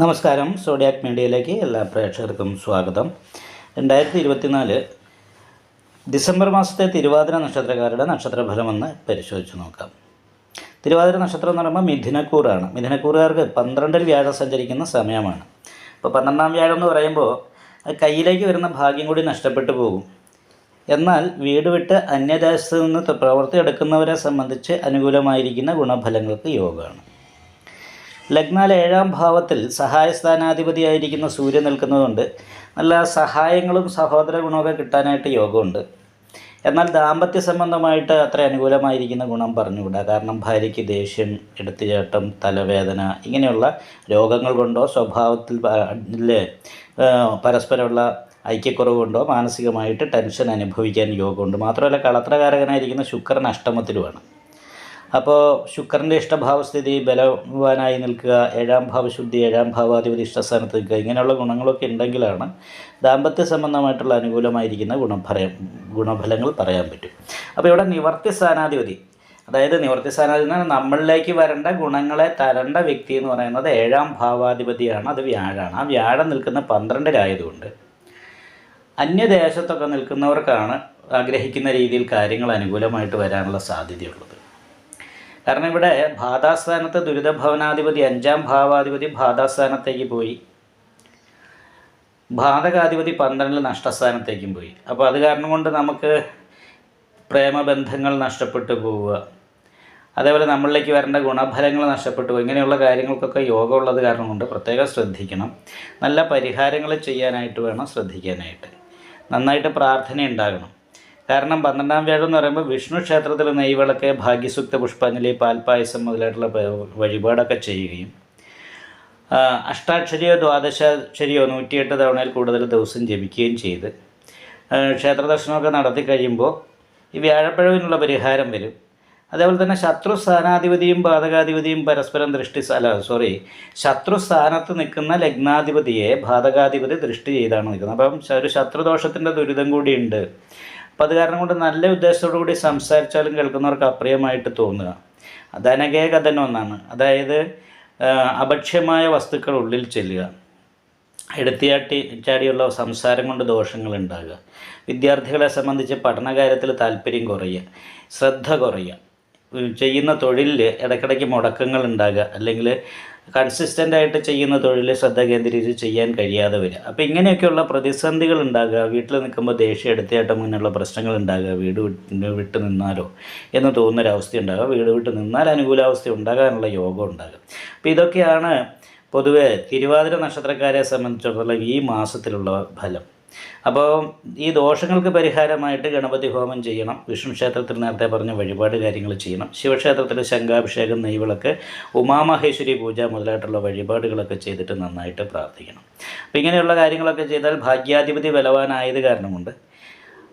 നമസ്കാരം. സോഡിയാക് മീഡിയയിലേക്ക് എല്ലാ പ്രേക്ഷകർക്കും സ്വാഗതം. രണ്ടായിരത്തി ഇരുപത്തിനാല് ഡിസംബർ മാസത്തെ തിരുവാതിര നക്ഷത്രക്കാരുടെ നക്ഷത്രഫലമെന്ന് പരിശോധിച്ച് നോക്കാം. തിരുവാതിര നക്ഷത്രം എന്ന് പറയുമ്പോൾ മിഥുനക്കൂറാണ്. മിഥുനക്കൂറുകാർക്ക് പന്ത്രണ്ടിൽ വ്യാഴം സഞ്ചരിക്കുന്ന സമയമാണ്. അപ്പോൾ പന്ത്രണ്ടാം വ്യാഴം എന്ന് പറയുമ്പോൾ കയ്യിലേക്ക് വരുന്ന ഭാഗ്യം കൂടി നഷ്ടപ്പെട്ടു പോകും. എന്നാൽ വീട് വിട്ട് അന്യദേശത്ത് നിന്ന് പ്രവർത്തിയെടുക്കുന്നവരെ സംബന്ധിച്ച് അനുകൂലമായിരിക്കുന്ന ഗുണഫലങ്ങൾക്ക് യോഗമാണ്. ലഗ്നാൽ ഏഴാം ഭാവത്തിൽ സഹായ സ്ഥാനാധിപതിയായിരിക്കുന്ന സൂര്യൻ നിൽക്കുന്നതുകൊണ്ട് നല്ല സഹായങ്ങളും സഹോദര ഗുണമൊക്കെ കിട്ടാനായിട്ട് യോഗമുണ്ട്. എന്നാൽ ദാമ്പത്യ സംബന്ധമായിട്ട് അത്ര അനുകൂലമായിരിക്കുന്ന ഗുണം പറഞ്ഞുകൂടാ. കാരണം ഭാര്യയ്ക്ക് ദേഷ്യം എടുത്തുചാട്ടം തലവേദന ഇങ്ങനെയുള്ള രോഗങ്ങൾ കൊണ്ടോ സ്വഭാവത്തിൽ പരസ്പരമുള്ള ഐക്യക്കുറവ് കൊണ്ടോ മാനസികമായിട്ട് ടെൻഷൻ അനുഭവിക്കാൻ യോഗമുണ്ട്. മാത്രമല്ല കളത്രകാരകനായിരിക്കുന്ന ശുക്രൻ അഷ്ടമത്തിലുമാണ്. അപ്പോൾ ശുക്രന്റെ ഇഷ്ടഭാവസ്ഥിതി ബലവാനായി നിൽക്കുക ഏഴാം ഭാവശുദ്ധി ഏഴാം ഭാവാധിപതി ഇഷ്ടസ്ഥാനത്ത് നിൽക്കുക ഇങ്ങനെയുള്ള ഗുണങ്ങളൊക്കെ ഉണ്ടെങ്കിലാണ് ദാമ്പത്യ സംബന്ധമായിട്ടുള്ള അനുകൂലമായിരിക്കുന്ന ഗുണഫല ഗുണഫലങ്ങൾ പറയാൻ പറ്റും. അപ്പോൾ ഇവിടെ നിവർത്തി സ്ഥാനാധിപതി അതായത് നിവർത്തി സ്ഥാനാധിപതി നമ്മളിലേക്ക് വരേണ്ട ഗുണങ്ങളെ തരേണ്ട വ്യക്തി എന്ന് പറയുന്നത് ഏഴാം ഭാവാധിപതിയാണ് അത് വ്യാഴാണ്. ആ വ്യാഴം നിൽക്കുന്ന പന്ത്രണ്ടിലായതുകൊണ്ട് അന്യദേശത്തൊക്കെ നിൽക്കുന്നവർക്കാണ് ആഗ്രഹിക്കുന്ന രീതിയിൽ കാര്യങ്ങൾ അനുകൂലമായിട്ട് വരാനുള്ള സാധ്യതയുള്ളത്. കാരണം ഇവിടെ ഭാതാസ്ഥാനത്ത് ദുരിതഭവനാധിപതി അഞ്ചാം ഭാവാധിപതി ഭാതാസ്ഥാനത്തേക്ക് പോയി. ബാധകാധിപതി പന്ത്രണ്ടിൽ നഷ്ടസ്ഥാനത്തേക്കും പോയി. അപ്പോൾ അത് കാരണം കൊണ്ട് നമുക്ക് പ്രേമബന്ധങ്ങൾ നഷ്ടപ്പെട്ടു പോവുക. അതേപോലെ നമ്മളിലേക്ക് വരേണ്ട ഗുണഫലങ്ങൾ നഷ്ടപ്പെട്ടു പോകുക ഇങ്ങനെയുള്ള കാര്യങ്ങൾക്കൊക്കെ യോഗമുള്ളത് കാരണം കൊണ്ട് പ്രത്യേകം ശ്രദ്ധിക്കണം. നല്ല പരിഹാരങ്ങൾ ചെയ്യാനായിട്ട് വേണം ശ്രദ്ധിക്കാനായിട്ട്. നന്നായിട്ട് പ്രാർത്ഥന ഉണ്ടാകണം കാരണം പന്ത്രണ്ടാം വ്യാഴം എന്ന് പറയുമ്പോൾ വിഷ്ണു ക്ഷേത്രത്തിൽ നെയ്വിളക്ക് ഭാഗ്യസുക്ത പുഷ്പാഞ്ജലി പാൽപ്പായസം മുതലായിട്ടുള്ള വഴിപാടൊക്കെ ചെയ്യുകയും അഷ്ടാക്ഷരിയോ ദ്വാദശാക്ഷരിയോ നൂറ്റിയെട്ട് തവണയിൽ കൂടുതൽ ദിവസം ജപിക്കുകയും ചെയ്ത് ക്ഷേത്ര ദർശനമൊക്കെ നടത്തി കഴിയുമ്പോൾ ഈ വ്യാഴപ്പഴവിനുള്ള പരിഹാരം വരും. അതേപോലെ തന്നെ ശത്രു സ്ഥാനാധിപതിയും ബാധകാധിപതിയും പരസ്പരം ദൃഷ്ടി അല്ല സോറി ശത്രു സ്ഥാനത്ത് നിൽക്കുന്ന ലഗ്നാധിപതിയെ ബാധകാധിപതി ദൃഷ്ടി ചെയ്താണ് നിൽക്കുന്നത്. അപ്പം ഒരു ശത്രുദോഷത്തിന്റെ ദുരിതം കൂടിയുണ്ട്. അപ്പം അത് കാരണം കൊണ്ട് നല്ല ഉദ്ദേശത്തോടു കൂടി സംസാരിച്ചാലും കേൾക്കുന്നവർക്ക് അപ്രിയമായിട്ട് തോന്നുക. ധനകേ കഥനം ഒന്നാണ്. അതായത് അപക്ഷ്യമായ വസ്തുക്കൾ ഉള്ളിൽ ചെല്ലുക. എടുത്തിയാട്ടി ചാടിയുള്ള സംസാരം കൊണ്ട് ദോഷങ്ങൾ ഉണ്ടാകുക. വിദ്യാർത്ഥികളെ സംബന്ധിച്ച് പഠനകാര്യത്തിൽ താല്പര്യം കുറയുക. ശ്രദ്ധ കുറയുക. ചെയ്യുന്ന തൊഴിലിൽ ഇടയ്ക്കിടയ്ക്ക് മുടക്കങ്ങൾ ഉണ്ടാകുക. അല്ലെങ്കിൽ കൺസിസ്റ്റന്റ് ആയിട്ട് ചെയ്യുന്ന തൊഴിൽ ശ്രദ്ധ കേന്ദ്രീകരിച്ച് ചെയ്യാൻ കഴിയാതെ വരിക. അപ്പോൾ ഇങ്ങനെയൊക്കെയുള്ള പ്രതിസന്ധികൾ ഉണ്ടാകുക. വീട്ടിൽ നിൽക്കുമ്പോൾ ദേഷ്യം എടുത്തേട്ടം ഇങ്ങനെയുള്ള പ്രശ്നങ്ങൾ ഉണ്ടാകുക. വീട് വിട്ട് നിന്നാലോ എന്ന് തോന്നുന്നൊരവസ്ഥ ഉണ്ടാകുക. വീട് വിട്ട് നിന്നാൽ അനുകൂലാവസ്ഥ ഉണ്ടാകാനുള്ള യോഗം ഉണ്ടാകുക. അപ്പോൾ ഇതൊക്കെയാണ് പൊതുവേ തിരുവാതിര നക്ഷത്രക്കാരെ സംബന്ധിച്ചിടത്തോളം ഈ മാസത്തിലുള്ള ഫലം. അപ്പോൾ ഈ ദോഷങ്ങൾക്ക് പരിഹാരമായിട്ട് ഗണപതി ഹോമം ചെയ്യണം. വിഷ്ണു ക്ഷേത്രത്തിൽ നേരത്തെ പറഞ്ഞ വഴിപാട് കാര്യങ്ങൾ ചെയ്യണം. ശിവക്ഷേത്രത്തിൽ ശംഖാഭിഷേകം നെയ്വിളക്ക് ഉമാമഹേശ്വരി പൂജ മുതലായിട്ടുള്ള വഴിപാടുകളൊക്കെ ചെയ്തിട്ട് നന്നായിട്ട് പ്രാർത്ഥിക്കണം. അപ്പോൾ ഇങ്ങനെയുള്ള കാര്യങ്ങളൊക്കെ ചെയ്താൽ ഭാഗ്യാധിപതി ബലവാനായത് കാരണമുണ്ട്.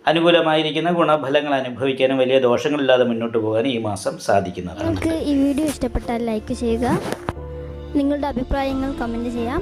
അനുകൂലമായിരിക്കുന്ന ഗുണഫലങ്ങൾ അനുഭവിക്കാനും വലിയ ദോഷങ്ങളില്ലാതെ മുന്നോട്ട് പോകാനും ഈ മാസം സാധിക്കുന്നതാണ്. ഈ വീഡിയോ ഇഷ്ടപ്പെട്ടാൽ ലൈക്ക് ചെയ്യുക. നിങ്ങളുടെ അഭിപ്രായങ്ങൾ കമന്റ് ചെയ്യാം.